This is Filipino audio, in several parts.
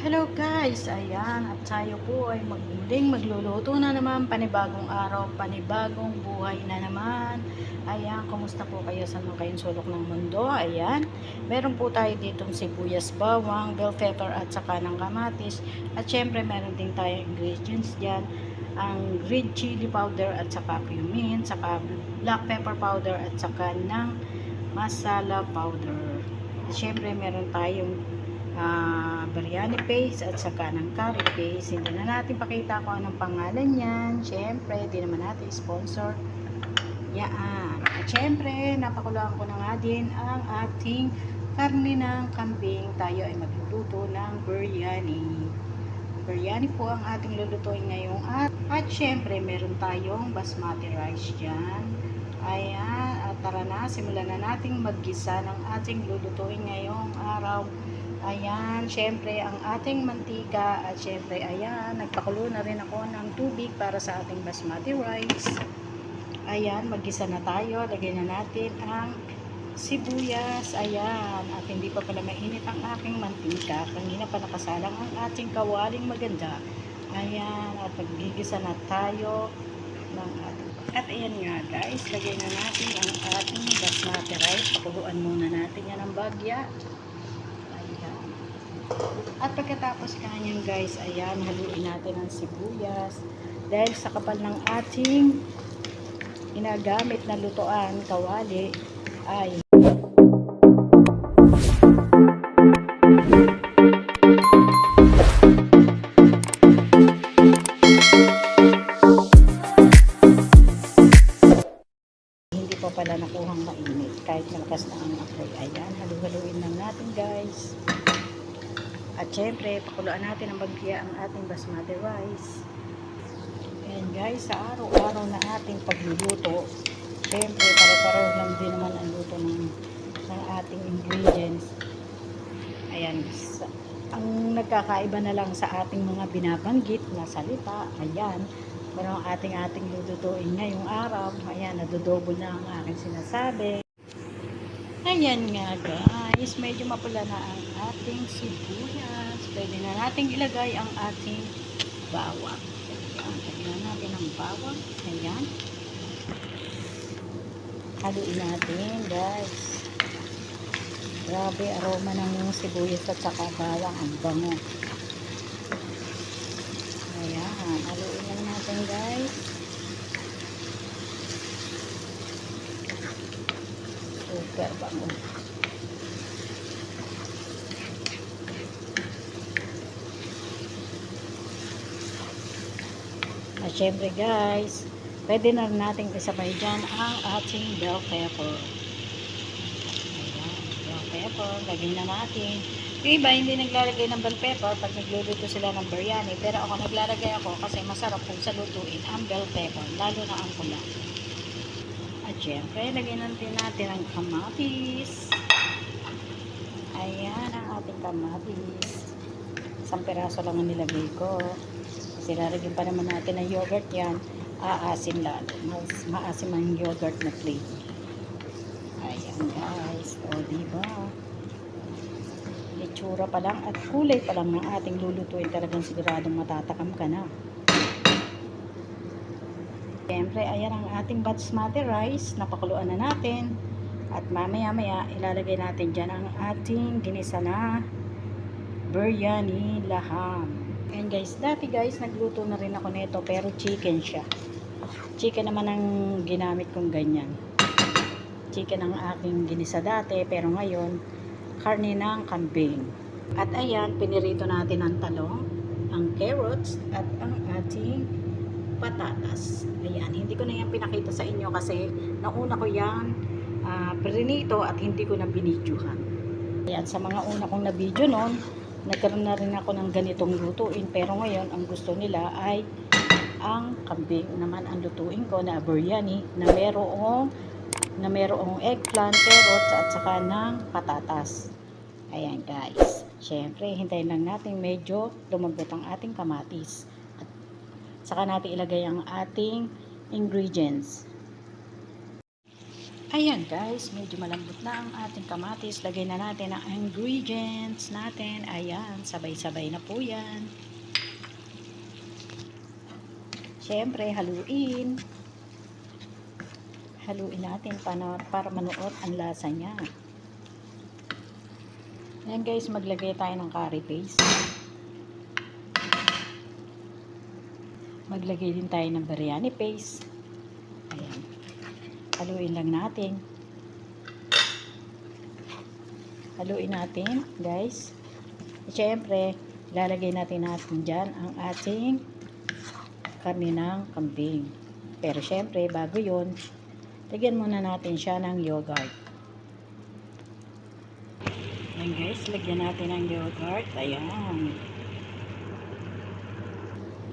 Hello guys, ayan at tayo po ay magmuling magluluto na naman panibagong araw, panibagong buhay na naman. Ayan, kumusta po kayo sa mga kayong sulok ng mundo? Ayan, meron po tayo ditong sibuyas, bawang, bell pepper at saka ng kamatis. At syempre meron din tayong ingredients dyan, ang green chili powder at saka cumin, saka black pepper powder at saka ng masala powder. At syempre meron tayong ah biryani paste at saka ng curry paste. Hindi na natin pakita kung anong pangalan yan. Siyempre, di naman natin sponsor. Yan. At siyempre, napakuluan ko na nga din ang ating karne ng kambing. Tayo ay magluluto ng biryani. Biryani po ang ating lulutuin ngayong at at syempre meron tayong basmati rice dyan. Ayan, at tara na, simulan na nating maggisa ng ating lulutuin ngayong araw. Ayan, syempre ang ating mantika at syempre ayan, nagpakulo na rin ako ng tubig para sa ating basmati rice. Ayan, maggisa na tayo. Lagyan na natin ang sibuyas. Ayan, at hindi pa pala mainit ang aking mantika. Kanina pa nakasalang ang ating kawaling maganda. Ayan, at maggigisa na tayo ng ating at ayan nga guys, lagyan na natin ang ating basmati rice. Pakuluan muna natin yan ng bagya. At pagkatapos kanyan guys, ayan, haluin natin ang sibuyas. Dahil sa kapal ng ating ginagamit na lutoan, kawali, ay ating basmati rice. Ayan guys, sa araw-araw na ating pagluluto, syempre, pare-pareho lang din naman ang luto ng, ng ating ingredients. Ayan, sa- ang nagkakaiba na lang sa ating mga binabanggit na salita, ayan, pero ang ating ating lulutuin ngayong araw, ayan, nadodouble na ang aking sinasabi. Ayan nga guys, medyo mapula na ang ating sibuyas. Pwede na nating ilagay ang ating bawang. Ayan, lagyan natin ang bawang. Ayan. Haluin natin guys. Grabe, aroma ng sibuyas at saka bawang. Ang bango. Ayan, haluin lang natin guys. Super bango. Syempre guys, pwede na natin isabay dyan ang ating bell pepper. Ayan, bell pepper, lagyan na natin. Yung iba hindi naglalagay ng bell pepper pag nagluluto sila ng biryani. Pero ako naglalagay ako kasi masarap kung sa lutuin ang bell pepper, lalo na ang pula. At syempre, lagyan natin natin ang kamatis. Ayan ang ating kamatis. Isang piraso lang ang nilagay ko. Kasi lalagyan pa naman natin ng yogurt yan. Aasin lalo. Mas maasim ang yogurt na plain. Ayan guys. O diba? Itsura pa lang at kulay pa lang ng ating lulutuin talagang siguradong matatakam ka na. Siyempre, ayan ang ating basmati rice. Napakuluan na natin. At mamaya-maya, ilalagay natin dyan ang ating ginisa na biryani laham. And guys, dati guys, nagluto na rin ako nito pero chicken siya. Chicken naman ang ginamit kong ganyan. Chicken ang aking ginisa dati pero ngayon, karne ng kambing. At ayan, pinirito natin ang talong, ang carrots, at ang ating patatas. Ayan, hindi ko na yan pinakita sa inyo kasi nauna ko yan ah, prinito at hindi ko na binidyuhan. Ayan, sa mga una kong na video noon, nagkaroon na rin ako ng ganitong lutuin pero ngayon ang gusto nila ay ang kambing naman ang lutuin ko na biryani na merong na merong eggplant, carrots at saka ng patatas. Ayan guys. Siyempre, hintayin lang natin medyo lumambot ang ating kamatis. At saka natin ilagay ang ating ingredients. Ayan guys, medyo malambot na ang ating kamatis. Lagay na natin ang ingredients natin. Ayan, sabay-sabay na po yan. Siyempre, haluin. Haluin natin para, para manuot ang lasa niya. Ayan guys, maglagay tayo ng curry paste. Maglagay din tayo ng biryani paste. Haluin lang natin. Haluin natin, guys. Siyempre, lalagay natin natin dyan ang ating karne ng kambing. Pero siyempre, bago yun, lagyan muna natin siya ng yogurt. Ayan guys, lagyan natin ng yogurt. Ayan.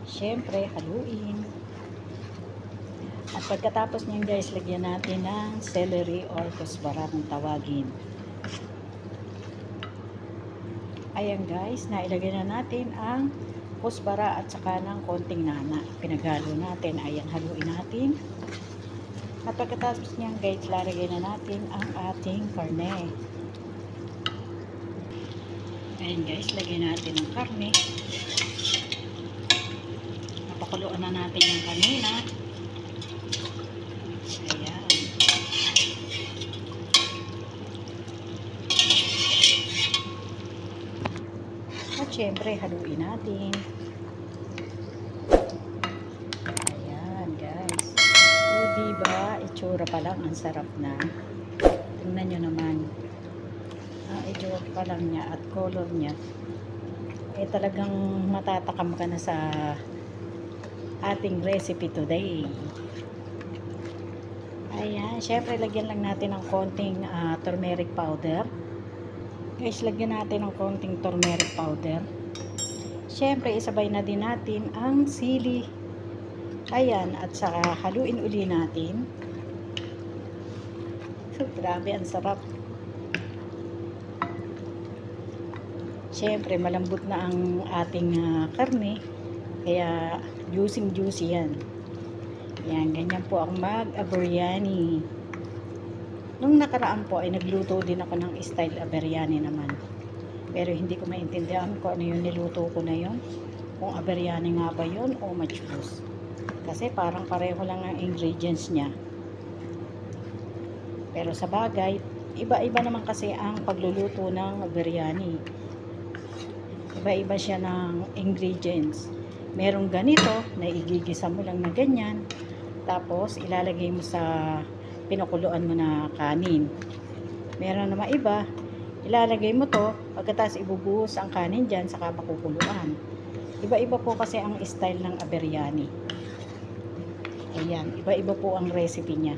Siyempre, haluin. At pagkatapos niyan guys, lagyan natin ng celery or kusbara kung tawagin. Ayan guys, nailagay na natin ang kusbara at saka ng konting nana. Pinaghalo natin. Ayan, haluin natin. At pagkatapos niyan guys, lalagay na natin ang ating karne. Ayan guys, lagyan natin ang karne. Napakuluan na natin yung kanina. Ayan. At syempre, haluin natin. Ayan, guys. O, diba? Itsura pa lang. Ang sarap na. Tingnan nyo naman. Ang itsura pa lang niya at color niya. Eh, talagang matatakam ka na sa ating recipe today. Ayan, syempre lagyan lang natin ng konting ah, turmeric powder. Guys, lagyan natin ng konting turmeric powder. Syempre, isabay na din natin ang sili. Ayan, at saka haluin uli natin. So, grabe, ang sarap. Syempre, malambot na ang ating ah, karne. Kaya, juicy-juicy yan. Yan, ganyan po ang mag-abiryani. Nung nakaraan po ay nagluto din ako ng style abiryani naman. Pero hindi ko maintindihan kung ano yung niluto ko na yon. Kung abiryani nga ba yon o machus. Kasi parang pareho lang ang ingredients niya. Pero sa bagay, iba-iba naman kasi ang pagluluto ng abiryani. Iba-iba siya ng ingredients. Merong ganito na igigisa mo lang na ganyan. Tapos, ilalagay mo sa pinakuluan mo na kanin. Meron naman iba, ilalagay mo to, pagkatapos ibubuhos ang kanin dyan, saka makukuluan. Iba-iba po kasi ang style ng aberyani. Ayan, iba-iba po ang recipe niya.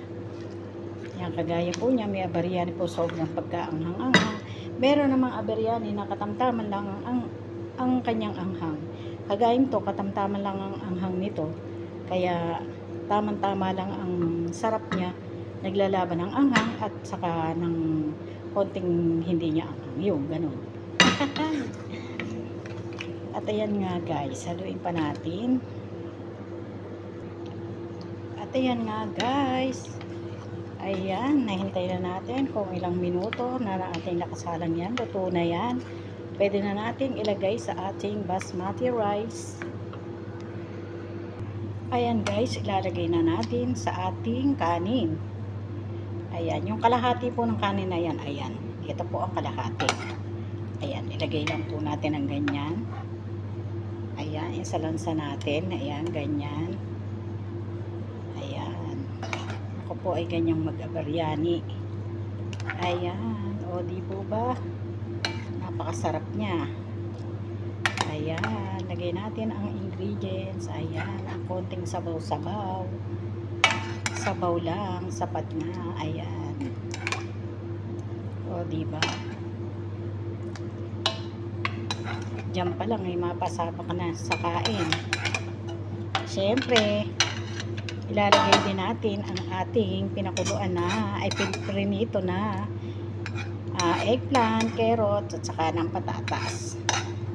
Yan, kagaya po niya, may aberyani po sobrang pagkaanghang-anghang. Meron namang aberyani na katamtaman lang ang, ang, ang kanyang anghang. Kagaya to, katamtaman lang ang anghang nito. Kaya, tamang-tama lang ang sarap niya naglalaban ng anghang at saka ng konting hindi niya anghang. Yung, ganun. at ayan nga guys, haluin pa natin. At ayan nga guys. Ayan, nahintay na natin kung ilang minuto na ating nakasalang yan. Luto na yan. Pwede na nating ilagay sa ating basmati rice. Ayan guys, ilalagay na natin sa ating kanin. Ayan, yung kalahati po ng kanin na yan, ayan. Ito po ang kalahati. Ayan, ilagay lang po natin ang ganyan. Ayan, isalansa natin. Ayan, ganyan. Ayan. Ako po ay ganyang mag-abaryani. Ayan, o di po ba? Napakasarap niya. Ayan, lagay natin ang ingredients. Ayan, ang konting sabaw-sabaw. Sabaw lang, sapat na. Ayan. O, diba? Diyan pa lang, ay mapasapa ka na sa kain. Siyempre, ilalagay din natin ang ating pinakuluan na, ay piniprinito na ah, eggplant, carrot, at saka ng patatas.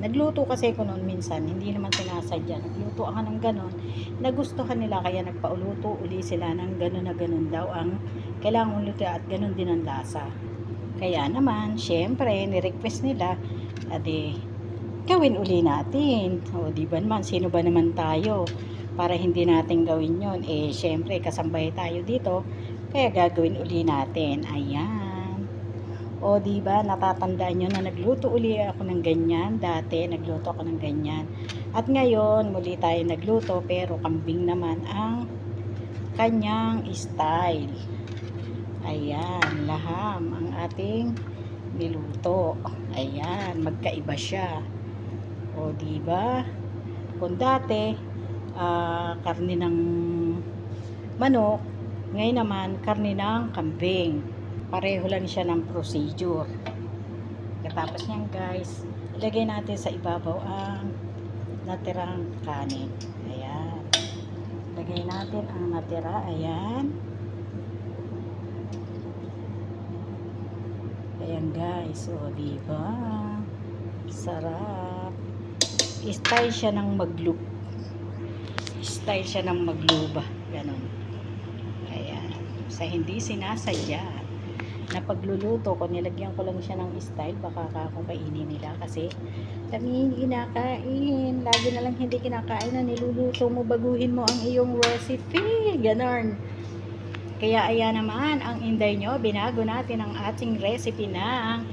Nagluto kasi ko noon minsan, hindi naman sinasadya. Nagluto ako ng ganon. Nagustuhan nila kaya nagpauluto uli sila ng ganon na ganon daw ang kailangan uluto at ganon din ang lasa. Kaya naman, syempre, ni-request nila, ade, gawin uli natin. O, di ba naman, sino ba naman tayo para hindi natin gawin yon Eh, syempre, kasambay tayo dito, kaya gagawin uli natin. Ayan. O, di ba, natatandaan nyo na nagluto uli ako ng ganyan. Dati, nagluto ako ng ganyan. At ngayon, muli tayo nagluto, pero kambing naman ang kanyang style. Ayan, laham ang ating niluto. Ayan, magkaiba siya. O, di ba? Kung dati, ah, karne ng manok, ngayon naman, karne ng kambing. Pareho lang siya ng procedure. Katapos niyan guys, ilagay natin sa ibabaw ang natirang kanin. Ayan. Lagay natin ang natira. Ayan. Ayan guys. O, diba? Sarap. Style siya ng maglup. Style siya ng magluba. Ganon. Ayan. Sa hindi sinasadya na pagluluto ko, nilagyan ko lang siya ng style, baka ako kainin nila kasi kami hindi kinakain. Lagi na lang hindi kinakain na niluluto mo, baguhin mo ang iyong recipe. Ganon. Kaya ayan naman, ang inday nyo, binago natin ang ating recipe ng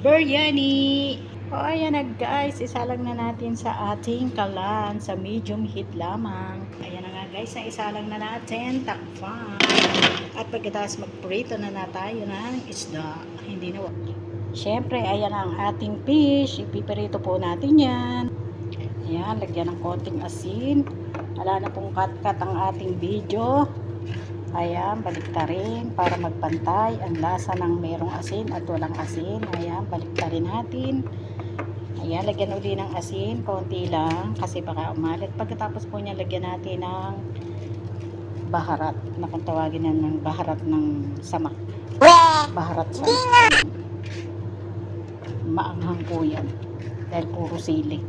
biryani. O ayan na guys, isa lang na natin sa ating kalan, sa medium heat lamang. Ayan na nga guys, na isa lang na natin, takpan. At pagkatapos magprito na na tayo ng isda, hindi na. Siyempre, ayan ang ating fish, ipiperito po natin yan. Ayan, lagyan ng konting asin. Wala na pong cut-cut ang ating video. Ayan, baliktarin para magpantay ang lasa ng merong asin at walang asin. Ayan, baliktarin natin. Ayan, lagyan uli ng asin, konti lang kasi baka umalit. Pagkatapos po niya, lagyan natin ng baharat. Na kung tawagin na ng baharat ng samak. Baharat sa maanghang po yan. Dahil puro sili.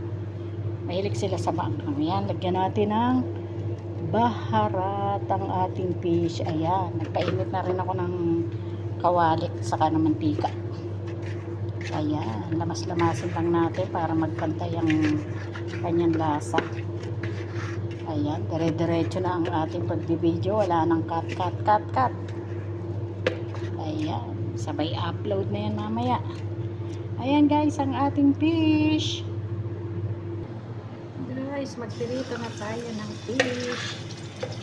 Mahilig sila sa maanghang. Ayan, lagyan natin ng baharat ang ating fish. Ayan, nagpainit na rin ako ng kawali saka ng mantika. Ayan, lamas-lamasin lang natin para magpantay ang kanyang lasa. Ayan, dire-diretso na ang ating pagbibideo. Wala nang cut, cut, cut, cut. Ayan, sabay upload na yan mamaya. Ayan guys, ang ating fish. Guys, magpirito na tayo ng fish.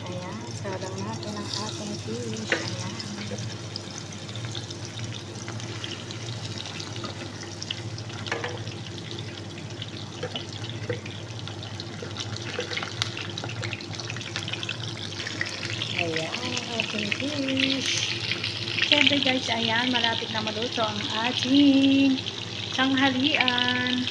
Ayan, salang natin ang ating fish. Ayan, ang ating fish. Siyempre guys, ayan, malapit na maluto ang ating tanghalian.